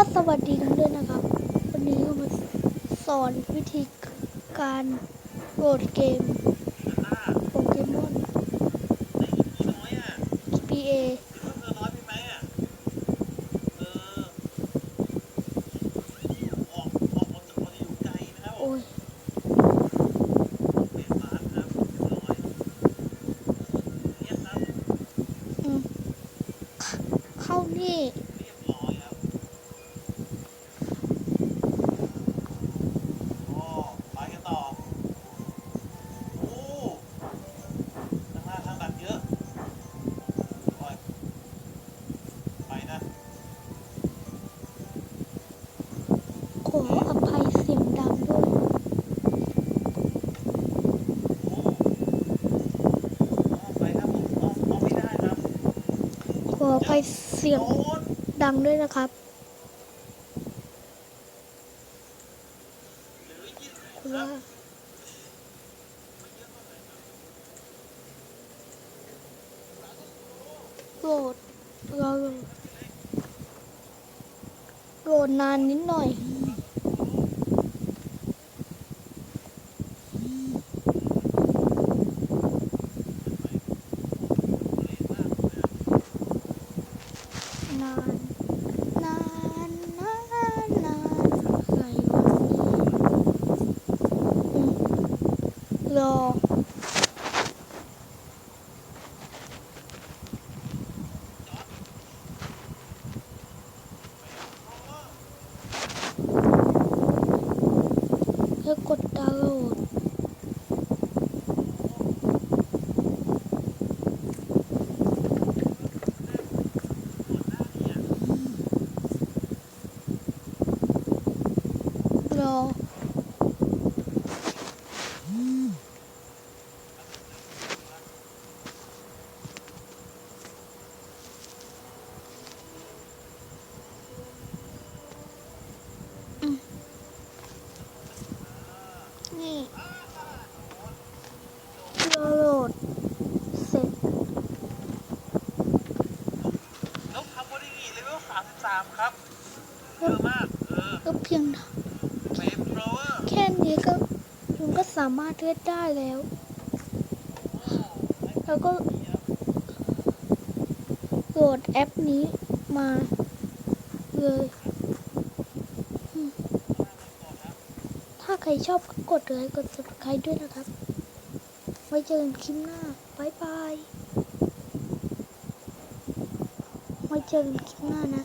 ก็สวัสดีกันด้วยนะครับ วันนี้ก็มาสอนวิธีการโหลดเกมโปเกมอนน้อยอะ GPA เอ ขออภัยเสียงดังด้วยโอ้ไปครับผมเอาเอาไม่ได้ครับขออภัยเสียงโดนดังด้วยนะครับเหลือยี่สิบเพราะว่าโหลดเราโหลดโหลดนานนิดหน่อย นานนาน นาน นานอะไรวะอืมรอ เพื่อกดดาวน์ โหลดรออืมนี่รอโหลดเสร็จนกคาโบดิงีเลเวลสามสิบสามครับเยอะมาก เออ ก็เพียงเฟมโรเวอร์ แค่นี้ก็คุณก็สามารถเล่นได้แล้ว แล้วก็โหลดแอปนี้มาเลยถ้าใครชอบก็กดเลยกด subscribe ด้วยนะครับ ไว้เจอกันคลิปหน้าบายบาย ไว้เจอกันคลิปหน้านะ